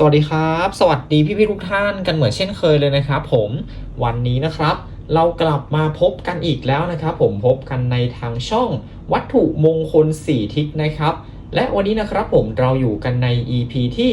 สวัสดีครับ สวัสดีพี่ๆทุกท่านกันเหมือนเช่นเคยเลยนะครับ ผมวันนี้นะครับ เรากลับมาพบกันอีกแล้วนะครับ ผมพบกันในทางช่องวัตถุมงคล 4 ทิศนะครับ และวันนี้นะครับผมเราอยู่กันใน EP ที่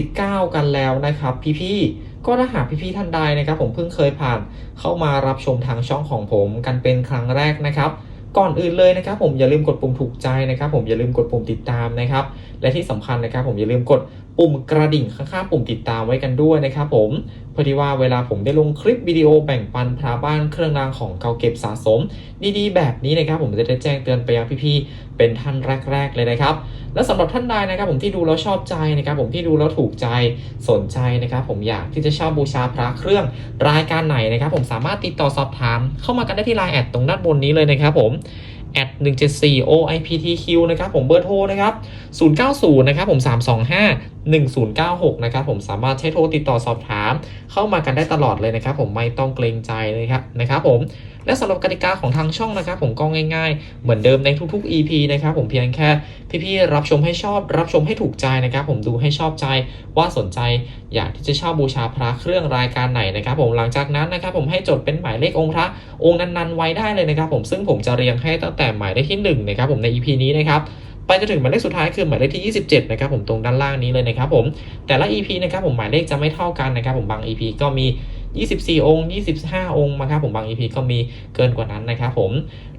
449 กันแล้วนะครับพี่ๆก็ถ้าหากพี่ๆท่านใดนะครับ ผมเพิ่งเคยผ่านเข้ามารับชมทางช่องของผมกันเป็นครั้งแรกนะครับก่อนอื่นเลยนะครับผมอย่าลืมกดปุ่มถูกใจนะครับ ผมอย่าลืมกดปุ่มติดตามนะครับ และที่สำคัญนะครับ ผมอย่าลืมกด ปุ่มกระดิ่งข้างๆปุ่มติดตามไว้กันด้วยนะครับผมเพื่อที่ว่าเวลาผมได้ลงคลิปวิดีโอแบ่งปันพระบ้านเครื่องรางของเก่าเก็บสะสม ดีๆ แบบนี้นะครับผมจะได้แจ้งเตือนไปยังพี่ๆเป็นท่านแรก ๆ เลยนะครับ และสำหรับท่านใดนะครับผมที่ดูแล้วชอบใจนะครับผมที่ดูแล้วถูกใจสนใจนะครับผมอยากที่จะเช่าบูชาพระเครื่องรายการไหนนะครับผมสามารถติดต่อสอบถามเข้ามากันได้ที่ไลน์แอดตรงด้านบนนี้เลยนะครับผม แอด174 OIPTQ นะครับผมเบอร์โทรนะครับ 090 นะครับผม 325 1096 นะครับผมสามารถใช้โทรติดต่อสอบถาม เข้ามากันได้ตลอดเลยนะครับผมไม่ต้องเกรงใจเลยครับนะครับผม และสำหรับกติกาของทางช่องนะครับ ผมก็ง่ายๆ เหมือนเดิมในทุกๆ EP นะครับผมเพียงแค่พี่ๆรับชมให้ชอบ รับชมให้ถูกใจนะครับผมดูให้ชอบใจว่าสนใจ อยากที่จะเช่าบูชาพระเครื่องรายการไหนนะครับผมหลังจากนั้นนะครับผมให้จดเป็นหมายเลของค์พระองค์นั้นๆไว้ได้เลยนะครับผมซึ่งผมจะเรียงให้ตั้งแต่หมายเลขที่หนึ่งนะครับผมใน EP นี้นะครับไปจนถึงหมายเลขสุดท้ายคือหมายเลขที่ 27 นะครับผมตรงด้านล่างนี้เลยนะครับผมแต่ละ EP นะครับผมหมายเลขจะไม่เท่ากันนะครับผมบาง EP ก็มี 24 องค์ 25 องค์นะครับผมบาง EP ก็มีเกินกว่านั้นนะครับผม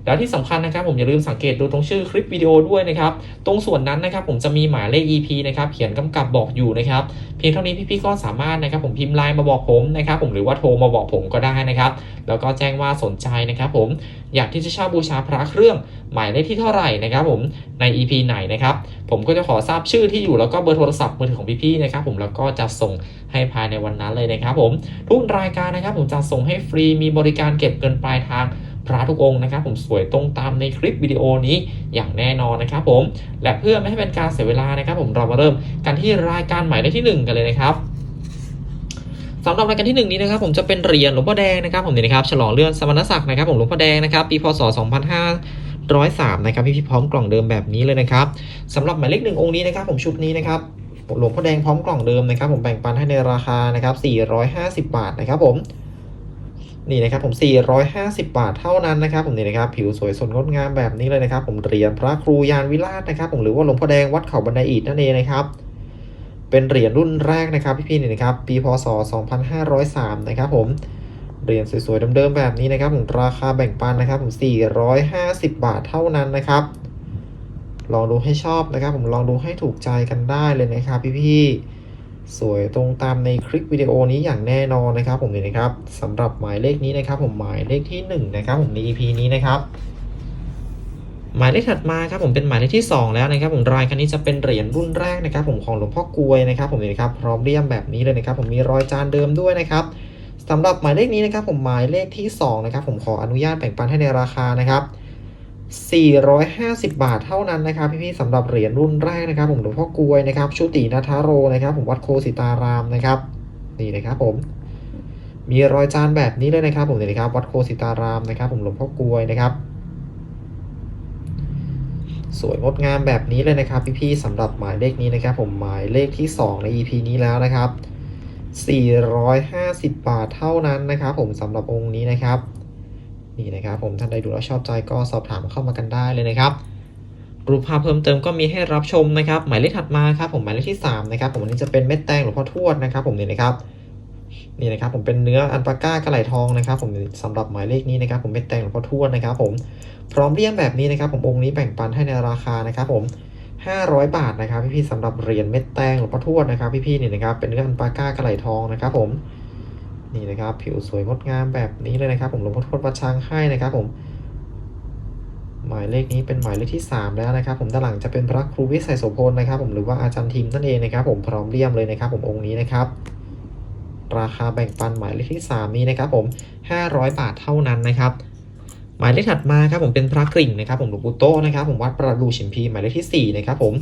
แล้วที่สำคัญนะครับผมอย่าลืมสังเกตดูตรงชื่อคลิปวิดีโอด้วยนะครับ ตรงส่วนนั้นนะครับผมจะมีหมายเลข EP นะครับเขียนกำกับบอกอยู่นะครับ เพียงเท่านี้พี่ๆก็สามารถนะครับผมพิมพ์ไลน์มาบอกผมนะครับผมหรือว่าโทรมาบอกผมก็ได้นะครับ แล้วก็แจ้งว่าสนใจนะครับผมอยากที่จะเช่าบูชาพระเครื่องหมายเลขที่เท่าไหร่นะครับผมใน EP ไหนนะครับผมก็จะขอทราบชื่อที่อยู่แล้วก็เบอร์โทรศัพท์มือถือของพี่ๆนะครับผมแล้วก็จะส่งให้ภายในวันนั้นเลยนะครับผมทุกรายการนะครับผมจะส่งให้ฟรีมีบริการเก็บเงินปลายทาง พระทุกองค์นะครับ ผมสวยตรงตามในคลิปวิดีโอนี้อย่างแน่นอนนะครับผมและเพื่อไม่ให้เป็นการเสียเวลานะครับ ผมเรามาเริ่มกันที่รายการใหมายเลขที่หนึ่งกันเลยนะครับสำหรับรายการที่หนึ่งนี้นะครับผมจะเป็นเหรียญหลวงพ่อแดงนะครับผมนี่นะครับฉลองเลื่อนสมณศักดิ์นะครับผมหลวงพ่อแดงนะครับปีพศ 2503 นะครับพี่พี่พร้อมกล่องเดิมแบบนี้เลยนะครับสำหรับหมายเลขหนึ่งองค์นี้นะครับ ผมชุดนี้นะครับหลวงพ่อแดงพร้อมกล่องเดิมนะครับ ผมแบ่งปันให้ในราคานะครับ450 บาทนะครับผม นี่นะครับผม 450 บาทเท่านั้นนะครับผมนี่นะครับ ผิวสวยสดงดงามแบบนี้เลยนะครับ ผมเหรียญพระครูยานวิราชนะครับ ผมหรือว่าหลวงพ่อแดงวัดเขาบันไดอิฐนั่นเองนะครับ เป็นเหรียญรุ่นแรกนะครับพี่ๆนี่นะครับ ปีพศ 2503 นะครับผมเหรียญสวยๆเดิมๆแบบนี้นะครับ ผมราคาแบ่งปันนะครับ ผม 450 บาทเท่านั้นนะครับ ลองดูให้ชอบนะครับ ผมลองดูให้ถูกใจกันได้เลยนะครับ พี่ๆ สวยตรงตามในคลิปวิดีโอนี้อย่างแน่นอนนะครับ ผมนี่นะครับสำหรับหมายเลขนี้นะครับ ผมหมายเลขที่1นะครับผมใน EP นี้นะครับ หมายเลขถัดมาครับผมเป็นหมายเลขที่ 2 แล้วนะครับ ผมรายการนี้จะเป็นเหรียญรุ่นแรกนะครับ ผมของหลวงพ่อกลวยนะครับ ผมนี่นะครับพร้อมเรียมแบบนี้เลยนะครับ ผมมีรอยจานเดิมด้วยนะครับสำหรับหมายเลขนี้นะครับ ผมหมายเลขที่2นะครับผมขออนุญาตแบ่งปันให้ในราคานะครับ 450 บาทเท่านั้นนะครับพี่ๆสำหรับเหรียญรุ่นแรกนะครับ ผมหลวงพ่อกลวยนะครับชุตินาทาโรนะครับ ผมวัดโคสิตารามนะครับนี่นะครับผม มีรอยจานแบบนี้เลยนะครับผมนี่นะครับ วัดโคสิตารามนะครับ ผมหลวงพ่อกลวยนะครับ สวยงดงามแบบนี้เลยนะครับ พี่ๆสำหรับหมายเลขนี้นะครับ ผมหมายเลขที่ 2 ใน EP นี้แล้วนะครับ 450 บาทเท่านั้นนะครับ ผมสำหรับองค์นี้นะครับ นี่นะครับผมท่านใดดูแล้วชอบใจก็สอบถามเข้ามากันได้เลยนะครับรูปภาพเพิ่มเติมก็มีให้รับชมนะครับ หมายเลขถัดมาครับผมหมายเลขที่3นะครับผมอันนี้จะเป็นเม็ดแตงหลวงพ่อทวดนะครับ ผมนี่นะครับนี่นะครับผมเป็นเนื้ออันปาก้ากระไหลทองนะครับผมสำหรับหมายเลขนี้นะครับ ผมเม็ดแตงหลวงพ่อทวดนะครับผมพร้อมเลี่ยมแบบนี้นะครับ ผมองค์นี้แบ่งปันให้ในราคานะครับผม500 บาทนะครับพี่ๆสำหรับเหรียญเม็ดแตงหลวงพ่อทวดนะครับพี่ๆนี่นะครับเป็นเนื้ออันปาก้ากระไหลทองนะครับผม นี่นะครับ ผิวสวยงดงามแบบนี้เลยนะครับ ผมหลวงพ่อทวดวัดช้างให้นะครับ ผม หมายเลขนี้เป็นหมายเลขที่ 3 แล้วนะครับ ผมด้านหลังจะเป็นพระครูวิสัยโสพลนะครับ ผมหรือว่าอาจารย์ทิมนั่นเองนะครับ ผมพร้อมเลี่ยมเลยนะครับ ผมองค์นี้นะครับราคาแบ่งปันหมายเลขที่ 3 นี้นะครับผม 500 บาทเท่านั้นนะครับ หมายเลขถัดมาครับผมเป็นพระกริ่งนะครับ ผมหลวงปู่โตนะครับผมวัดประดูฉิมพีหมายเลขที่4นะครับผม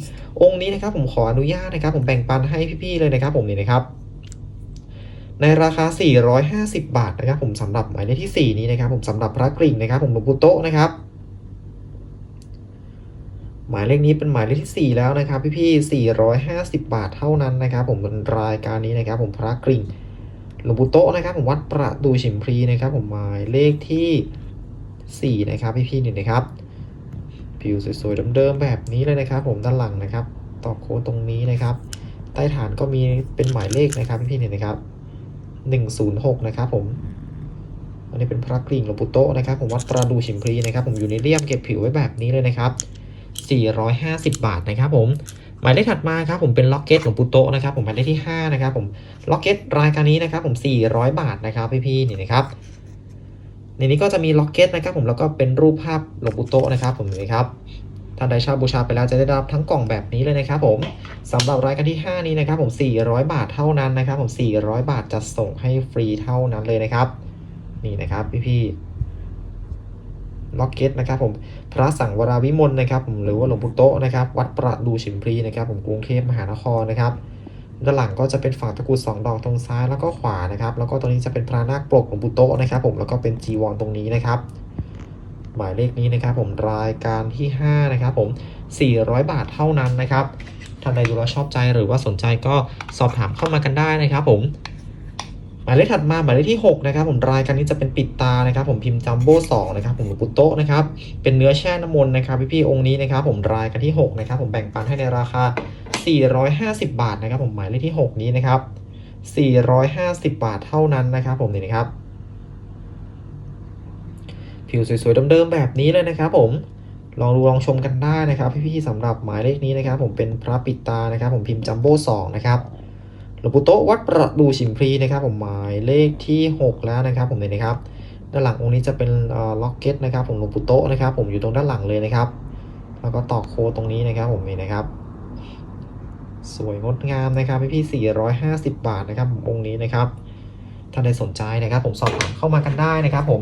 องค์นี้นะครับผมขออนุญาตนะครับ ผมแบ่งปันให้พี่ๆเลยนะครับ ผมนี่นะครับ ในราคา 450 บาทนะครับผมสำหรับหมายเลขที่ 4 นี้นะครับผมสำหรับพระกริ่งนะครับผมหลวงปู่โตนะครับ หมายเลขนี้เป็นหมายเลขที่ 4 แล้วนะครับ พี่พี่450 บาทเท่านั้นนะครับผมเป็นรายการนี้นะครับ ผมพระกริ่งหลวงปู่โตนะครับผมวัดประดูฉิมพลีนะครับ ผมหมายเลขที่ 4 นะครับ พี่พี่นี่นะครับ ผิวสวยๆเดิมๆแบบนี้เลยนะครับ ผมด้านหลังนะครับตอกโค้ดตรงนี้นะครับ ใต้ฐานก็มีเป็นหมายเลขนะครับพี่พี่นี่นะครับ 106 นะครับผม อันนี้เป็นพระกริ่งหลวงปู่โตนะครับ ผมวัดประดูฉิมพลีนะครับ ผมอยู่ในเลี่ยมเก็บผิวไว้แบบนี้เลยนะครับ 450 บาทนะครับผมหมายเลขถัดมาครับผมเป็นล็อกเก็ตหลวงปู่โตนะครับผมหมายเลขที่ 5 นะครับผมล็อกเก็ตรายการนี้นะครับผม 400 บาทนะครับพี่ๆนี่นะครับในนี้ก็จะมีล็อกเก็ตนะครับผมแล้วก็เป็นรูปภาพหลวงปู่โตนะครับผมนี่ครับ ท่านใดเช่าบูชาไปแล้วจะได้รับทั้งกล่องแบบนี้เลยนะครับผมสำหรับรายการที่ 5 นี้นะครับผม 400 บาทเท่านั้นนะครับ ผม 400 บาทจะส่งให้ฟรีเท่านั้นเลยนะครับ นี่นะครับพี่ๆล็อกเก็ตนะครับผมพระสังวราวิมลนะครับผมหรือว่าหลวงปู่โตะนะครับ วัดประดูฉิมพลีนะครับ ผมกรุงเทพมหานครนะครับด้านหลังก็จะเป็นฝาตะกุดสองดอกตรงซ้ายแล้วก็ขวานะครับ แล้วก็ตรงนี้จะเป็นพระนาคปลกหลวงปู่โตะนะครับ ผมแล้วก็เป็นจีวรตรงนี้นะครับ หมายเลขนี้นะครับผมรายการที่ 5 นะครับผม 400 บาทเท่านั้นนะครับท่านใดดูแล้วชอบใจหรือว่าสนใจก็สอบถามเข้ามากันได้นะครับผมหมายเลขถัดมาหมายเลขที่ 6 นะครับ ผมรายการนี้จะเป็นปิดตานะครับ ผมพิมพ์จัมโบ้สองนะครับผมหลวงปู่โตนะครับเป็นเนื้อแช่น้ำมนต์นะครับพี่ๆองค์นี้นะครับ ผมรายการที่ 6 นะครับ ผมแบ่งปันให้ในราคา 450 บาทนะครับ ผมหมายเลขที่ 6 นี้นะครับ450 บาทเท่านั้นนะครับ ผมนี่นะครับ ผิวสวยๆเดิมๆแบบนี้เลยนะครับผมลองดูลองชมกันได้นะครับ พี่ๆสำหรับหมายเลขนี้นะครับ ผมเป็นพระปิดตานะครับ ผมพิมพ์จัมโบ้สองนะครับหลวงปู่โตะวัดประดูฉิมพลีนะครับ ผมหมายเลขที่ 6 แล้วนะครับ ผมเนี่ยนะครับ ด้านหลังองค์นี้จะเป็นล็อกเก็ตนะครับ ผมหลวงปู่โตะนะครับ ผมอยู่ตรงด้านหลังเลยนะครับ แล้วก็ตอกโคตรงนี้นะครับ ผมนี่นะครับ สวยงดงามนะครับพี่พี่450 บาทนะครับ องค์นี้นะครับท่าใดสนใจนะครับ ผมสอบถามเข้ามากันได้นะครับ ผม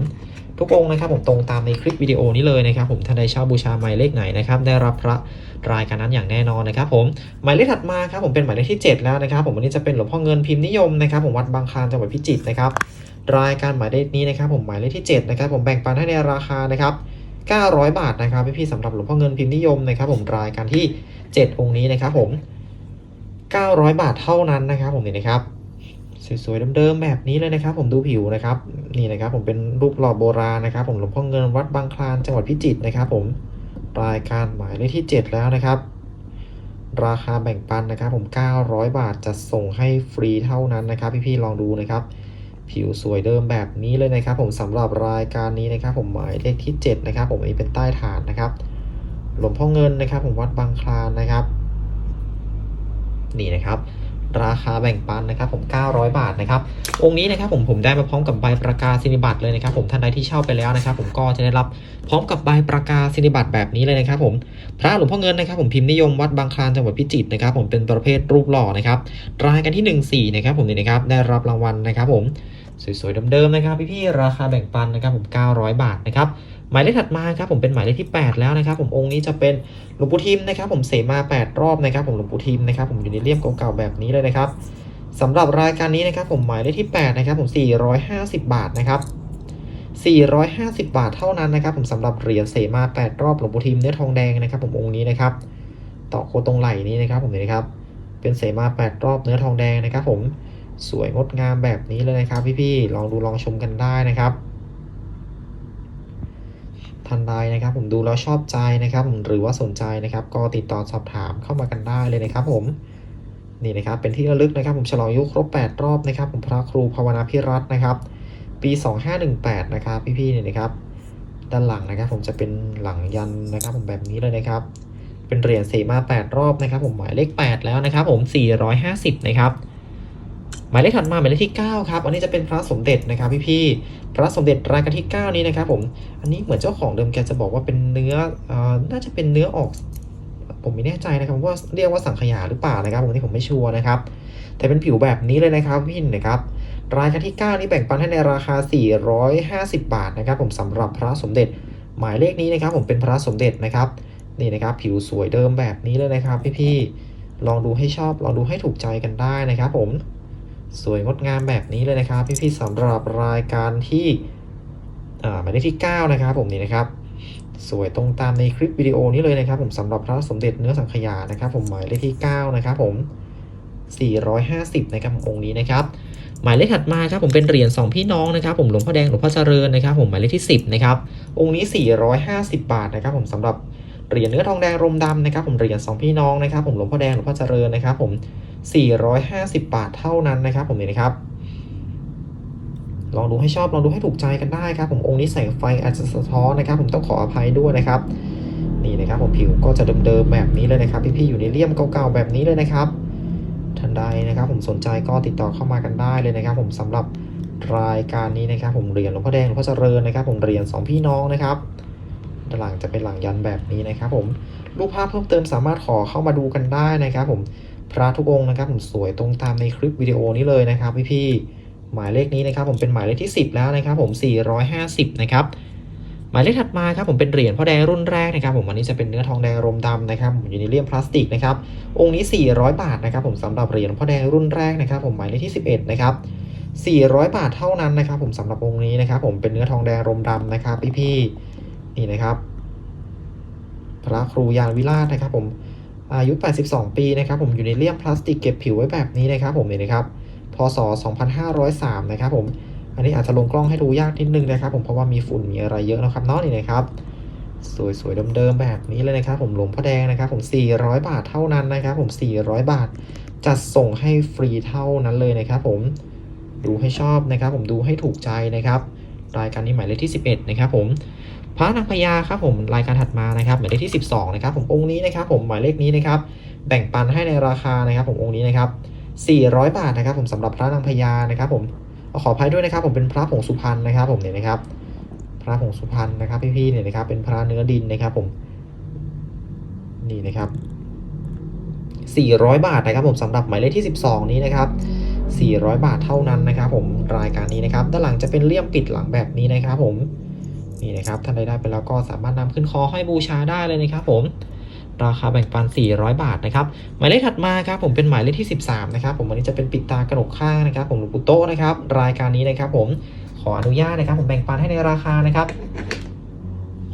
ทุกองค์นะครับผมตรงตามในคลิปวิดีโอนี้เลยนะครับผมท่านใดเช่าบูชาหมายเลขไหนนะครับได้รับพระรายการนั้นอย่างแน่นอนนะครับผมหมายเลขถัดมาครับผมเป็นหมายเลขที่ 7 แล้วนะครับผมวันนี้จะเป็นหลวงพ่อเงินพิมพ์นิยมนะครับผมวัดบางคลานจังหวัดพิจิตรนะครับรายการหมายเลขนี้นะครับผมหมายเลขที่7นะครับผมแบ่งปันให้ในราคานะครับ900 บาทนะครับพี่ๆสำหรับหลวงพ่อเงินพิมพ์นิยมนะครับผมรายการที่ 7 องค์นี้นะครับผม900 บาทเท่านั้นนะครับผมนี่นะครับ สวยๆเดิมๆแบบนี้เลยนะครับ ผมดูผิวนะครับนี่นะครับ ผมเป็นรูปหล่อโบราณนะครับ ผมหลวงพ่อเงินวัดบางคลานจังหวัดพิจิตรนะครับ ผมรายการหมายเลขที่ 7 แล้วนะครับ ราคาแบ่งปันนะครับ ผม 900 บาทจะส่งให้ฟรีเท่านั้นนะครับ พี่ๆลองดูนะครับผิวสวยเดิมแบบนี้เลยนะครับ ผมสำหรับรายการนี้นะครับ ผมหมายเลขที่ 7 นะครับ ผมอันนี้เป็นใต้ฐานนะครับหลวงพ่อเงินนะครับ ผมวัดบางคลานนะครับ นี่นะครับ ราคาแบ่งปันนะครับผม900 บาทนะครับองค์นี้นะครับผมผมได้มาพร้อมกับใบประกาศนิบัตรเลยนะครับผมท่านใดที่เช่าไปแล้วนะครับผมก็จะได้รับพร้อมกับใบประกาศนิบัตรแบบนี้เลยนะครับผมพระหลวงพ่อเงินนะครับผมพิมพ์นิยมวัดบางคลานจังหวัดพิจิตรนะครับผมเป็นประเภทรูปหล่อนะครับรายกันที่14นะครับผมนี่นะครับได้รับรางวัลนะครับผม สวยๆเดิมๆนะครับพี่ๆราคาแบ่งปันนะครับผม900 บาทนะครับหมายเลขถัดมาครับผมเป็นหมายเลขที่ 8 แล้วนะครับผมองค์นี้จะเป็นหลวงปู่ทิมนะครับผมเสมา 8 รอบนะครับผมหลวงปู่ทิมนะครับผมอยู่ในเลี่ยมเก่าๆแบบนี้เลยนะครับสำหรับรายการนี้นะครับผมหมายเลขที่ 8 นะครับผม 450 บาทนะครับ450 บาทเท่านั้นนะครับผมสำหรับเหรียญเสมา 8 รอบหลวงปู่ทิมเนื้อทองแดงนะครับผมองค์นี้นะครับต่อโคตรงไหล่นี้นะครับผมนี่นะครับเป็นเสมา 8 รอบเนื้อทองแดงนะครับผม สวยงดงามแบบนี้เลยนะครับ พี่ๆลองดูลองชมกันได้นะครับท่านใดนะครับผมดูแล้วชอบใจนะครับหรือว่าสนใจนะครับ ก็ติดต่อสอบถามเข้ามากันได้เลยนะครับ ผมนี่นะครับเป็นที่ระลึกนะครับ ผมฉลองยุครบ 8 รอบนะครับ ผมพระครูภาวนาพิรัตน์นะครับ ปี 2518 นะครับ พี่ๆเนี่ยนะครับ ด้านหลังนะครับ ผมจะเป็นหลังยันนะครับ ผมแบบนี้เลยนะครับ เป็นเหรียญเสมา 8 รอบนะครับ ผมหมายเลข 8 แล้วนะครับ ผม 450 นะครับ หมายเลขถัดมาหมายเลขที่ 9 ครับ อันนี้จะเป็นพระสมเด็จนะครับพี่ๆพระสมเด็จรายการที่ 9 นี้นะครับผมอันนี้เหมือนเจ้าของเดิมแกจะบอกว่าเป็นเนื้ออน่าจะเป็นเนื้อออก ผมไม่แน่ใจนะครับว่าเรียกว่าสังขยาหรือเปล่านะครับผมที่ผมไม่ชัวร์นะครับ แต่เป็นผิวแบบนี้เลยนะครับพี่นะครับรายการที่ 9 นี้แบ่งปันให้ในราคา 450 บาทนะครับ ผมสำหรับพระสมเด็จหมายเลขนี้นะครับ ผมเป็นพระสมเด็จนะครับนี่นะครับ ผิวสวยเดิมแบบนี้เลยนะครับ พี่ๆลองดูให้ชอบลองดูให้ถูกใจกันได้นะครับ ผม สวยงดงามแบบนี้เลยนะครับ พี่ๆสำหรับรายการที่หมายเลขที่ 9 นะครับ ผมนี่นะครับ สวยตรงตามในคลิปวิดีโอนี้เลยนะครับ ผมสำหรับพระสมเด็จเนื้อสังขยานะครับ ผมหมายเลขที่ 9 นะครับ ผม 450 นะครับองค์นี้นะครับ หมายเลขถัดมาครับผมเป็นเหรียญสองพี่น้องนะครับ ผมหลวงพ่อแดงหลวงพ่อเจริญนะครับ ผมหมายเลขที่ 10 นะครับ องค์นี้ 450 บาทนะครับ ผมสำหรับเหรียญเนื้อทองแดงรมดำนะครับ ผมเหรียญสองพี่น้องนะครับ ผมหลวงพ่อแดงหลวงพ่อเจริญนะครับ ผม 450 บาทเท่านั้นนะครับ ผมนี่นะครับลองดูให้ชอบลองดูให้ถูกใจกันได้ครับ ผมองค์นี้แสงไฟอาจจะสะท้อนนะครับ ผมต้องขออภัยด้วยนะครับ นี่นะครับผมผิวก็จะเดิมๆแบบนี้เลยนะครับพี่ๆอยู่ในเลี่ยมเก่าๆแบบนี้เลยนะครับท่านใดนะครับ ผมสนใจก็ติดต่อเข้ามากันได้เลยนะครับ ผมสำหรับรายการนี้นะครับ ผมเหรียญหลวงพ่อแดงหลวงพ่อเจริญนะครับ ผมเหรียญสองพี่น้องนะครับด้านหลังจะเป็นหลังยันแบบนี้นะครับ ผมรูปภาพเพิ่มเติมสามารถขอเข้ามาดูกันได้นะครับ ผม พระทุกองค์นะครับผมสวยตรงตามในคลิปวิดีโอนี้เลยนะครับพี่ๆหมายเลขนี้นะครับผมเป็นหมายเลขที่ 10 แล้วนะครับผม 450 นะครับหมายเลขถัดมาครับผมเป็นเหรียญพ่อแดงรุ่นแรกนะครับผมอันนี้จะเป็นเนื้อทองแดงรมดำนะครับผมอยู่ในเลี่ยมพลาสติกนะครับองค์นี้ 400 บาทนะครับผมสำหรับเหรียญพ่อแดงรุ่นแรกนะครับผมหมายเลขที่ 11 นะครับ 400 บาทเท่านั้นนะครับผมสำหรับองค์นี้นะครับผมเป็นเนื้อทองแดงรมดำนะครับพี่ๆนี่นะครับ พระครูยานวิราชนะครับผม อายุ 82 ปีนะครับผมอยู่ในเลี่ยมพลาสติกเก็บผิวไว้แบบนี้นะครับผมนี่นะครับพศ 2503 นะครับผมอันนี้อาจจะลงกล้องให้ดูยากนิดนึงนะครับผมเพราะว่ามีฝุ่นมีอะไรเยอะนะครับเนาะนี่นะครับสวยๆเดิมๆแบบนี้เลยนะครับ ผมหลวงพ่อแดงนะครับ ผม 400 บาทเท่านั้นนะครับ ผม 400 บาทจัดส่งให้ฟรีเท่านั้นเลยนะครับ ผมดูให้ชอบนะครับ ผมดูให้ถูกใจนะครับ รายการนี้หมายเลขที่ 11 นะครับ ผม พระนางพญาครับผมรายการถัดมานะครับหมายเลขที่ 12นะครับผมองค์นี้นะครับผมหมายเลขนี้นะครับแบ่งปันให้ในราคานะครับ ผมองค์นี้นะครับ400 บาทนะครับ ผมสำหรับพระนางพญานะครับ ผมขออภัยด้วยนะครับ ผมเป็นพระผงสุพรรณนะครับ ผมเนี่ยนะครับ พระผงสุพรรณนะครับพี่ๆเนี่ยนะครับ เป็นพระเนื้อดินนะครับ ผมนี่นะครับ400 บาทนะครับ ผมสำหรับหมายเลขที่ 12 นี้นะครับ 400 บาทเท่านั้นนะครับ ผมรายการนี้นะครับ ด้านหลังจะเป็นเลี่ยมปิดหลังแบบนี้นะครับ ผม นี่นะครับท่านใดได้ไปแล้วก็สามารถนำขึ้นคอให้บูชาได้เลยนะครับผมราคาแบ่งปัน 400 บาทนะครับ หมายเลขถัดมาครับผมเป็นหมายเลขที่ 13 นะครับ ผมวันนี้จะเป็นปิดตากระหนกข้างนะครับ ผมหลวงปู่โตนะครับ รายการนี้นะครับ ผมขออนุญาตนะครับ ผมแบ่งปันให้ในราคานะครับ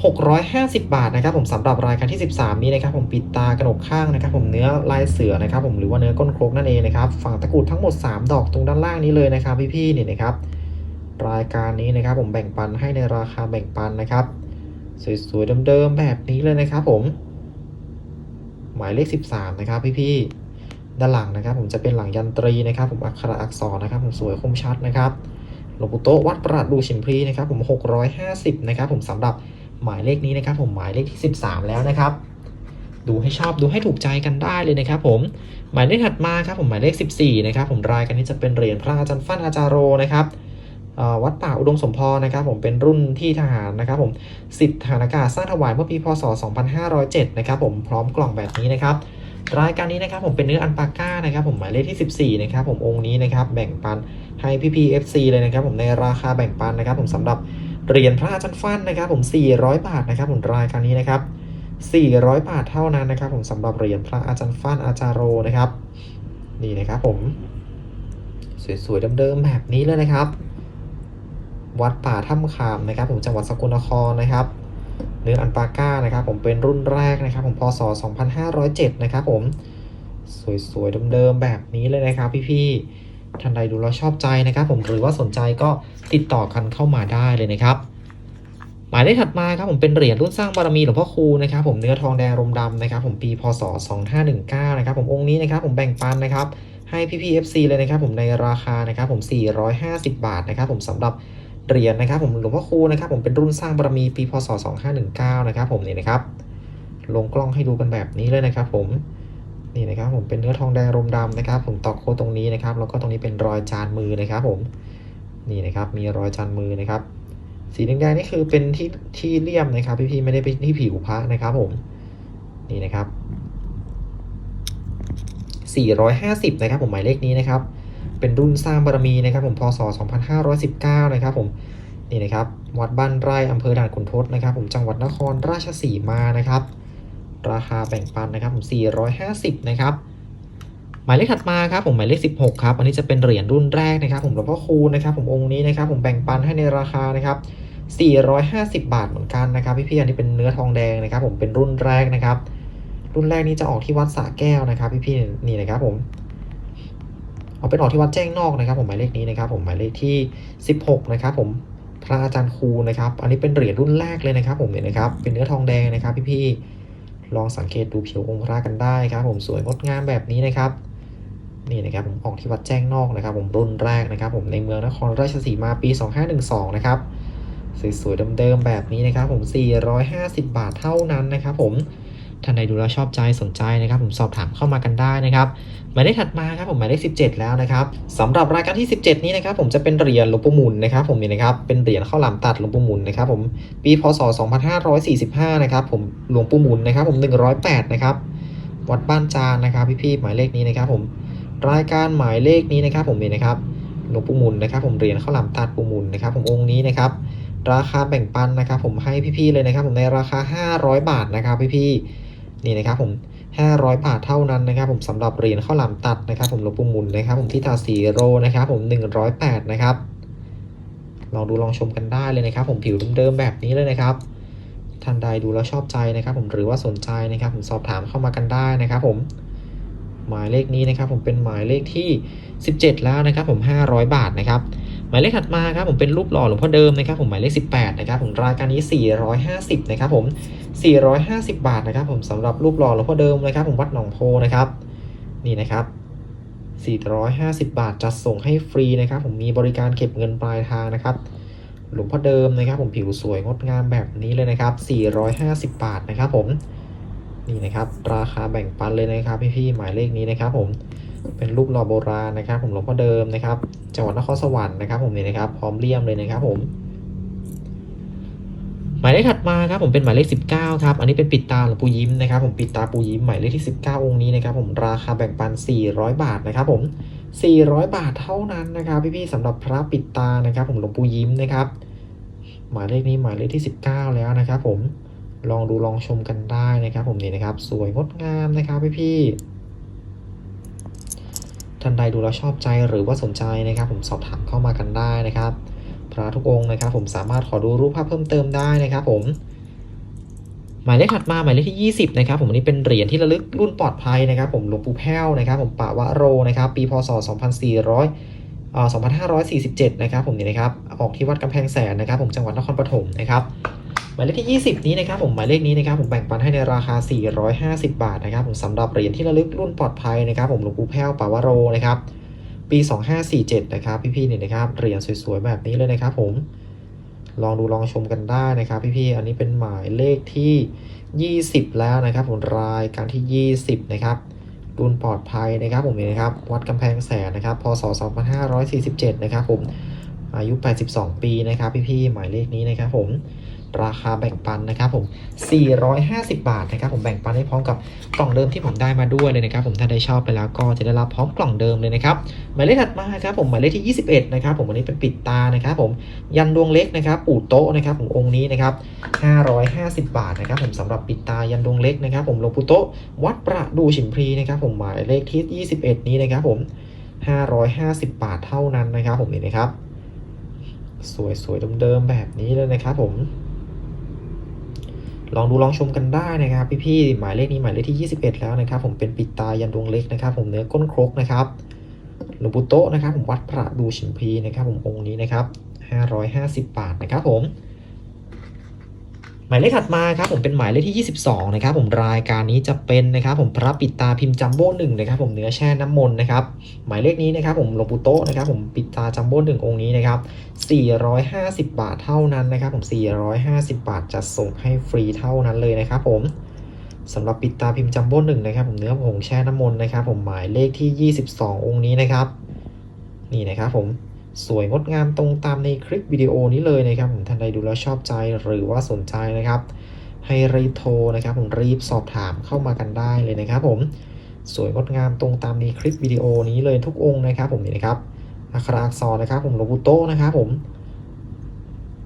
650 บาทนะครับ ผมสำหรับรายการที่ 13 นี้นะครับ ผมปิดตากระหนกข้างนะครับ ผมเนื้อลายเสือนะครับ ผมหรือว่าเนื้อก้นครกนั่นเองนะครับ ฝั่งตะกรุดทั้งหมด 3 ดอกตรงด้านล่างนี้เลยนะครับ พี่ๆนี่นะครับ รายการนี้นะครับผมแบ่งปันให้ในราคาแบ่งปันนะครับ สวยๆเดิมๆแบบนี้เลยนะครับผม หมายเลข 13 นะครับพี่ๆด้านหลังนะครับ ผมจะเป็นหลังยันตรีนะครับ ผมอักขระอักษรนะครับ ผมสวยคมชัดนะครับหลวงปู่โตวัดประดูชิมพลีนะครับผม 650 นะครับผมสำหรับหมายเลขนี้นะครับ ผมหมายเลขที่ 13 แล้วนะครับ ดูให้ชอบดูให้ถูกใจกันได้เลยนะครับ ผมหมายเลขถัดมาครับผมหมายเลข 14 นะครับผมรายกันนี้จะเป็นเหรียญพระอาจารย์ฟั่นอาจารโรนะครับ วัดป่าอุดมสมพรนะครับผมเป็นรุ่นที่ทหารนะครับผมสิทธิฐานอากาศสร้างถวายเมื่อปีพศ 2507 นะครับผมพร้อมกล่องแบบนี้นะครับรายการนี้นะครับผมเป็นเนื้ออันปาก้านะครับผมหมายเลขที่ 14 นะครับผมองค์นี้นะครับแบ่งปันให้พี่พี FC เลยนะครับผมในราคาแบ่งปันนะครับผมสำหรับเหรียญพระอาจารย์ฟันนะครับผม400 บาทนะครับผมรายการนี้นะครับ400 บาทเท่านั้นนะครับผมสำหรับเหรียญพระอาจารย์ฟันอาจารโรนะครับ นี่นะครับผม สวยๆเดิมๆแบบนี้เลยนะครับ วัดป่าถ้ำคามนะครับ ผมจังหวัดสกลนครนะครับ เนื้ออันปาก้านะครับ ผมเป็นรุ่นแรกนะครับ ผมพศ 2507 นะครับ ผมสวยๆเดิมๆแบบนี้เลยนะครับ พี่ๆท่านใดดูแล้วชอบใจนะครับ ผมหรือว่าสนใจก็ติดต่อกันเข้ามาได้เลยนะครับหมายเลขถัดมาครับผมเป็นเหรียญรุ่นสร้างบารมีหลวงพ่อคูนะครับผมเนื้อทองแดงรมดำนะครับผมปีพศ 2519 นะครับผมองค์นี้นะครับผมแบ่งปันนะครับให้พี่พี FC เลยนะครับผมในราคานะครับผม 450 บาทนะครับผมสำหรับ เหรียญนะครับผมหลวงพ่อคูนะครับผมเป็นรุ่นสร้างบารมีปีพศ 2519 นะครับผมนี่นะครับลงกล้องให้ดูกันแบบนี้เลยนะครับผมนี่นะครับผมเป็นเนื้อทองแดงรมดำนะครับผมตอกโคตรงนี้นะครับแล้วก็ตรงนี้เป็นรอยจานมือนะครับผมนี่นะครับมีรอยจานมือนะครับ สีแดงๆนี่คือเป็นที่ที่เลี่ยมนะครับพี่ๆไม่ได้เป็นที่ผิวพระนะครับผมนี่นะครับ450 นะครับผมหมายเลขนี้นะครับ เป็นรุ่นสร้างบารมีนะครับผมพศ 2519 นะครับผมนี่นะครับวัดบ้านไร่อำเภอด่านขุนทดนะครับ ผมจังหวัดนครราชสีมานะครับ ราคาแบ่งปันนะครับผม 450 นะครับหมายเลขถัดมาครับผมหมายเลข 16 ครับ อันนี้จะเป็นเหรียญรุ่นแรกนะครับ ผมหลวงพ่อคูณนะครับ ผมองค์นี้นะครับ ผมแบ่งปันให้ในราคานะครับ450 บาทเหมือนกันนะครับพี่ๆอันนี้เป็นเนื้อทองแดงนะครับ ผมเป็นรุ่นแรกนะครับ รุ่นแรกนี้จะออกที่วัดสระแก้วนะครับ พี่ๆนี่นะครับ ผม เอาเป็นออกที่วัดแจ้งนอกนะครับผมหมายเลขนี้นะครับผมหมายเลขที่ 16 นะครับผมพระอาจารย์ครูนะครับ อันนี้เป็นเหรียญรุ่นแรกเลยนะครับ ผมเนี่ยนะครับ เป็นเนื้อทองแดงนะครับ พี่ๆ ลองสังเกตดูผิวองค์พระกันได้ครับ ผมสวยงดงามแบบนี้นะครับ นี่นะครับผมออกที่วัดแจ้งนอกนะครับ ผมรุ่นแรกนะครับ ผมในเมืองนครราชสีมาปี 2512 นะครับสวยๆเดิมๆแบบนี้นะครับ ผม 450 บาทเท่านั้นนะครับ ผม ท่านใดดูแลชอบใจสนใจนะครับ ผมสอบถามเข้ามากันได้นะครับหมายเลขถัดมาครับผมหมายเลข17 แล้วนะครับสำหรับรายการที่ 17 นี้นะครับ ผมจะเป็นเหรียญหลวงปู่มุนนะครับ ผมนี่นะครับเป็นเหรียญข้าวหลามตัดหลวงปู่มุนนะครับผมปีพศ 2545 นะครับ ผมหลวงปู่มุนนะครับ ผม 108 นะครับวัดบ้านจานนะครับพี่ๆหมายเลขนี้นะครับ ผมรายการหมายเลขนี้นะครับ ผมนี่นะครับหลวงปู่มุนนะครับ ผมเหรียญข้าวหลามตัดปู่มุนนะครับ ผมองค์นี้นะครับราคาแบ่งปันนะครับ ผมให้พี่ๆเลยนะครับ ผมในราคา 500 บาทนะครับพี่ๆ นี่นะครับผม500 บาทเท่านั้นนะครับผมสำหรับเหรียญข้าวหลามตัดนะครับ ผมหลวงปู่มุนนะครับ ผมที่ตาสีโรนะครับ ผม 108 นะครับลองดูลองชมกันได้เลยนะครับ ผมผิวเดิมๆแบบนี้เลยนะครับท่านใดดูแล้วชอบใจนะครับ ผมหรือว่าสนใจนะครับ ผมสอบถามเข้ามากันได้นะครับ ผมหมายเลขนี้นะครับ ผมเป็นหมายเลขที่ 17 แล้วนะครับ ผม 500 บาทนะครับ หมายเลขถัดมาครับผมเป็นรูปหล่อหลวงพ่อเดิมนะครับผมหมายเลข 18นะครับผมรายการนี้ 450นะครับผม 450 บาทนะครับผมสำหรับรูปหล่อหลวงพ่อเดิมนะครับผมวัดหนองโพนะครับนี่นะครับ450 บาทจัดส่งให้ฟรีนะครับผมมีบริการเก็บเงินปลายทางนะครับหลวงพ่อเดิมนะครับผมผิวสวยงดงามแบบนี้เลยนะครับ 450 บาทนะครับผมนี่นะครับราคาแบ่งปันเลยนะครับพี่ๆหมายเลขนี้นะครับผม เป็นรูปหล่อโบราณนะครับ ผมหลวงพ่อเดิมนะครับจังหวัดนครสวรรค์นะครับ ผมนี่นะครับ พร้อมเลี่ยมเลยนะครับ ผมหมายเลขถัดมาครับผมเป็นหมายเลข 19ครับอันนี้เป็นปิดตาหลวงปู่ยิ้มนะครับ ผมปิดตาปู่ยิ้มหมายเลขที่ 19 องค์นี้นะครับ ผมราคาแบ่งปัน 400 บาทนะครับ ผม 400 บาทเท่านั้นนะครับพี่ๆสำหรับพระปิดตานะครับ ผมหลวงปู่ยิ้มนะครับ หมายเลขนี้หมายเลขที่ 19 แล้วนะครับ ผมลองดูลองชมกันได้นะครับ ผมนี่นะครับ สวยงดงามนะครับพี่ๆ ท่านใดดูแล้วชอบใจหรือว่าสนใจนะครับ ผมสอบถามเข้ามากันได้นะครับ พระทุกองค์นะครับ ผมสามารถขอดูรูปภาพเพิ่มเติมได้นะครับ ผม หมายเลขถัดมาหมายเลขที่ 20 นะครับ ผมอันนี้เป็นเหรียญที่ระลึกรุ่นปลอดภัยนะครับ ผมหลวงปู่แพ้วนะครับ ผมปะวะโรนะครับ ปีพศ 2400อ่า2547 นะครับ ผมนี่นะครับออกที่วัดกำแพงแสนนะครับ ผมจังหวัดนครปฐมนะครับ หมายเลขที่ 20 นี้นะครับผมหมายเลขนี้นะครับผมแบ่งปันให้ในราคา 450 บาทนะครับผมสำหรับเหรียญที่ระลึกรุ่นปลอดภัยนะครับผมหลวงปู่แพ้วปะวะโรนะครับปี 2547 นะครับพี่ๆเนี่ยนะครับเหรียญสวยๆแบบนี้เลยนะครับผมลองดูลองชมกันได้นะครับพี่ๆอันนี้เป็นหมายเลขที่ 20 แล้วนะครับผมรายการที่ 20 นะครับรุ่นปลอดภัยนะครับผมนี่นะครับวัดกำแพงแสนนะครับพศ 2547 นะครับผมอายุ 82 ปีนะครับพี่ๆหมายเลขนี้นะครับผม ราคาแบ่งปันนะครับผม 450 บาทนะครับผมแบ่งปันให้พร้อมกับกล่องเดิมที่ผมได้มาด้วยเลยนะครับผมถ้าได้ชอบไปแล้วก็จะได้รับพร้อมกล่องเดิมเลยนะครับหมายเลขถัดมาครับผมหมายเลขที่ 21 นะครับผมวันนี้เป็นปิดตานะครับผมยันดวงเล็กนะครับปู่โต๊ะนะครับผมองค์นี้นะครับ550 บาทนะครับผมสำหรับปิดตายันดวงเล็กนะครับผมหลวงปู่โต๊ะวัดประดูฉิมพลีนะครับผมหมายเลขที่ 21 นี้นะครับผม 550 บาทเท่านั้นนะครับผมนี่นะครับสวยๆเดิมๆแบบนี้เลยนะครับผม ลองดูลองชมกันได้นะครับ พี่ๆหมายเลขนี้หมายเลขที่ 21 แล้วนะครับ ผมเป็นปิดตายันดวงเล็กนะครับ ผมเนื้อก้นครกนะครับหลวงปู่โตนะครับ ผมวัดพระดูฉิมพีนะครับ ผมองค์นี้นะครับ550 บาทนะครับผม หมายเลขถัดมาครับผมเป็นหมายเลขที่ 22 นะครับผมรายการนี้จะเป็นนะครับผมพระปิดตาพิมพ์จัมโบ้หนึ่งนะครับผมเนื้อแช่น้ำมนต์นะครับหมายเลขนี้นะครับผมหลวงปุโตะนะครับผมปิดตาจัมโบ้หนึ่งองค์นี้นะครับ450 บาทเท่านั้นนะครับผม 450 บาทจะส่งให้ฟรีเท่านั้นเลยนะครับผมสำหรับปิดตาพิมพ์จัมโบ้หนึ่งนะครับผมเนื้อผงแช่น้ำมนต์นะครับผมหมายเลขที่ 22 องค์นี้นะครับนี่นะครับผม สวยงดงามตรงตามในคลิปวิดีโอนี้เลยนะครับผมท่านใดดูแล้วชอบใจหรือว่าสนใจนะครับ ให้รีบโทรนะครับผมรีบสอบถามเข้ามากันได้เลยนะครับ ผมสวยงดงามตรงตามในคลิปวิดีโอนี้เลยทุกองค์นะครับผมนี่นะครับอักขระอักษรนะครับ ผมโลบุโตะนะครับผม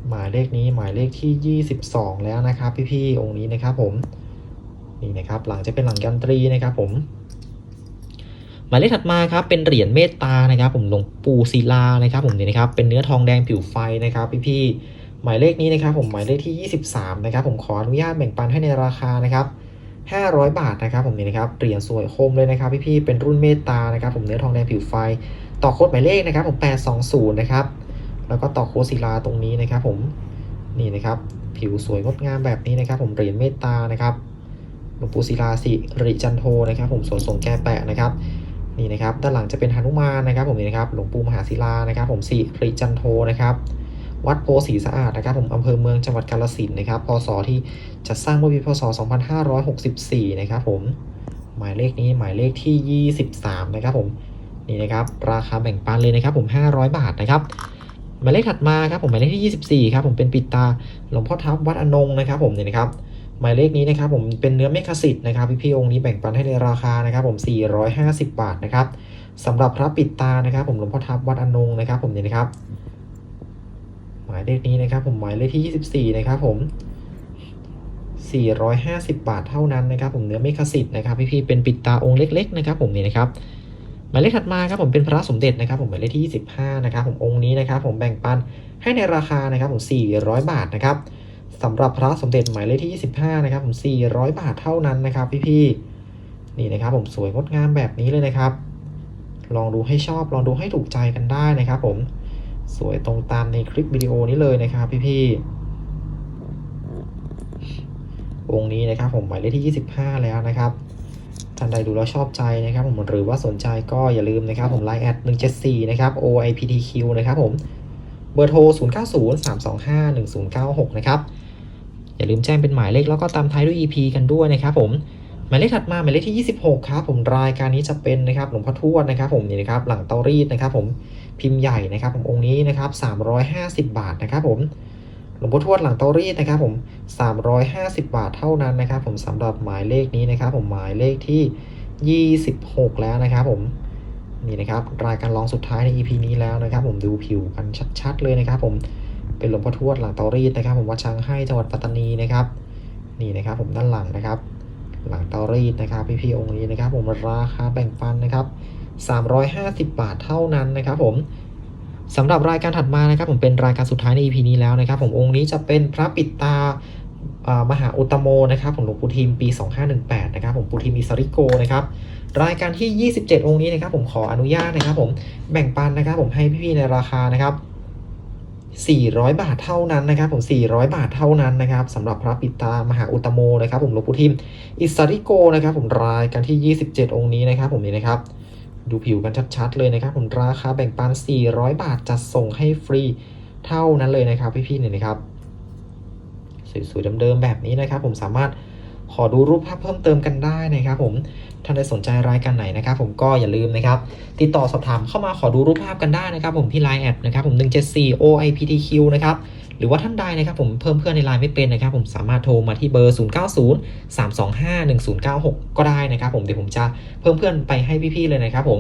หมายเลขนี้หมายเลขที่ 22 แล้วนะครับ พี่ๆองค์นี้นะครับ ผมนี่นะครับหลังจะเป็นหลังยันตรีนะครับ ผม หมายเลขถัดมาครับเป็นเหรียญเมตตานะครับ ผมหลวงปู่ศิลานะครับผมนี่นะครับเป็นเนื้อทองแดงผิวไฟนะครับพี่ๆหมายเลขนี้นะครับผมหมายเลขที่ 23นะครับผมขออนุญาตแบ่งปันให้ในราคานะครับ500 บาทนะครับผมนี่นะครับเหรียญสวยคมเลยนะครับพี่ๆเป็นรุ่นเมตตานะครับผมเนื้อทองแดงผิวไฟ ต่อโค้ดหมายเลขนะครับผม820นะครับแล้วก็ต่อโค้ดศิลาตรงนี้นะครับผมนี่นะครับผิวสวยงดงามแบบนี้นะครับ ผมเหรียญเมตตานะครับหลวงปู่ศิลาสิริจันโทนะครับ ผมสวนสงแก่แปะนะครับ นี่นะครับด้านหลังจะเป็นหนุมานนะครับผมนี่นะครับหลวงปู่มหาศิลานะครับ ผมสิริจันโทนะครับวัดโพสีสะอาดนะครับผมอำเภอเมืองจังหวัดกาฬสินธุ์นะครับพศที่จัดสร้างเมื่อปีพศ 2564 นะครับผมหมายเลขนี้หมายเลขที่ 23 นะครับผมนี่นะครับราคาแบ่งปันเลยนะครับผม 500 บาทนะครับหมายเลขถัดมาครับผมหมายเลขที่ 24 ครับผมเป็นปิดตาหลวงพ่อทับวัดอนงนะครับผมเนี่ยนะครับ หมายเลขนี้นะครับผมเป็นเนื้อเมฆสิทธิ์นะครับพี่ๆองค์นี้แบ่งปันให้ในราคานะครับผม 450 บาทนะครับสำหรับพระปิดตานะครับ ผมหลวงพ่อทับวัดอนงนะครับ ผมเนี่ยนะครับ หมายเลขนี้นะครับ ผมหมายเลขที่ 24 นะครับ ผม 450 บาทเท่านั้นนะครับ ผมเนื้อเมฆสิทธิ์นะครับพี่ๆเป็นปิดตาองค์เล็ก ๆ นะครับ ผมเนี่นะครับหมายเลขถัดมาครับผมเป็นพระสมเด็จนะครับ ผมหมายเลขที่ 25 นะครับ ผมองค์นี้นะครับ ผมแบ่งปันให้ในราคานะครับ ผม 400 บาทนะครับ สำหรับพระสมเด็จหมายเลขที่ 25 นะครับผม400 บาทเท่านั้นนะครับพี่ๆนี่นะครับผมสวยงดงามแบบนี้เลยนะครับ ลองดูให้ชอบลองดูให้ถูกใจกันได้นะครับ ผมสวยตรงตามในคลิปวิดีโอนี้เลยนะครับพี่ๆองค์นี้นะครับผมหมายเลขที่ 25 แล้วนะครับท่านใดดูแล้วชอบใจนะครับ ผมหรือว่าสนใจก็อย่าลืมนะครับ ผมไลน์แอด174 นะครับ OIPTQ นะครับผมเบอร์โทร 0903251096 นะครับ อย่าลืมแจ้งเป็นหมายเลขแล้วก็ตามท้ายด้วย EP กันด้วยนะครับผมหมายเลขถัดมาหมายเลขที่ 26 ครับผมรายการนี้จะเป็นนะครับหลวงพ่อทวดนะครับผมนี่นะครับหลังเตารีดนะครับผมพิมพ์ใหญ่นะครับผมองค์นี้นะครับ350 บาทนะครับผมหลวงพ่อทวดหลังเตารีดนะครับผม350 บาทเท่านั้นนะครับผมสำหรับหมายเลขนี้นะครับผมหมายเลขที่ 26 แล้วนะครับผมนี่นะครับรายการรองสุดท้ายใน EP นี้แล้วนะครับผมดูผิวกันชัดๆเลยนะครับผม เป็นหลวงพ่อทวดหลังเตารีดนะครับ ผมวัดช้างให้จังหวัดปัตตานีนะครับ นี่นะครับ ผมด้านหลังนะครับ หลังเตารีดนะครับพี่ๆองค์นี้นะครับ ผมราคาแบ่งปันนะครับ 350 บาทเท่านั้นนะครับ ผมสำหรับรายการถัดมานะครับ ผมเป็นรายการสุดท้ายใน EP นี้แล้วนะครับ ผมองค์นี้จะเป็นพระปิดตามหาอุตตโมนะครับผมหลวงปู่ทิมปี 2518 นะครับผมปู่ทิมอิสริโกนะครับรายการที่ 27 องค์นี้นะครับผมขออนุญาตนะครับ ผมแบ่งปันนะครับ ผมให้พี่ๆในราคานะครับ 400 บาทเท่านั้นนะครับผม 400 บาทเท่านั้นนะครับสำหรับพระปิตามหาอุตตโมนะครับผมหลวงปู่ทิม อิสริโกนะครับผมรายการที่ 27 องค์นี้นะครับผมนี่นะครับ ดูผิวกันชัดๆเลยนะครับผมราคาแบ่งปัน 400 บาทจัดส่งให้ฟรีเท่านั้นเลยนะครับพี่ๆเนี่ยนะครับสวยๆเดิมๆแบบนี้นะครับผมสามารถขอดูรูปภาพเพิ่มเติมกันได้นะครับผม ท่านใดสนใจรายการไหนนะครับ ผมก็อย่าลืมนะครับ ติดต่อสอบถามเข้ามาขอดูรูปภาพกันได้นะครับผมที่ Line แอดนะครับผม174 OIPTQ นะครับหรือว่าท่านใดนะครับผมเพิ่มเพื่อนในไลน์ไม่เป็นนะครับ ผมสามารถโทรมาที่เบอร์ 090 325 1096 ก็ได้นะครับ ผมเดี๋ยวผมจะเพิ่มเพื่อนไปให้พี่ๆเลยนะครับผม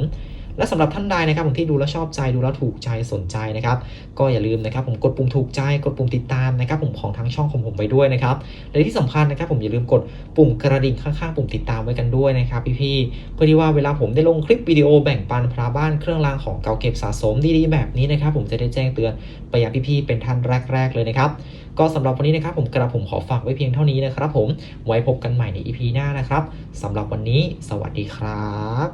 และสำหรับท่านใดนะครับผมที่ดูแล้วชอบใจดูแล้วถูกใจสนใจนะครับ ก็อย่าลืมนะครับ ผมกดปุ่มถูกใจกดปุ่มติดตามนะครับ ผมของทั้งช่องของผมไปด้วยนะครับและที่สำคัญนะครับ ผมอย่าลืมกดปุ่มกระดิ่งข้างๆปุ่มติดตามไว้กันด้วยนะครับพี่ๆเพื่อที่ว่าเวลาผมได้ลงคลิปวิดีโอแบ่งปันพระบ้านเครื่องรางของเก่าเก็บสะสมดีๆแบบนี้นะครับผมจะได้แจ้งเตือนไปยังพี่ๆเป็นท่านแรก ๆ เลยนะครับก็สำหรับวันนี้นะครับผมกระผมขอฝากไว้เพียงเท่านี้นะครับ ผมไว้พบกันใหม่ใน EP หน้านะครับสำหรับวันนี้ สวัสดีครับ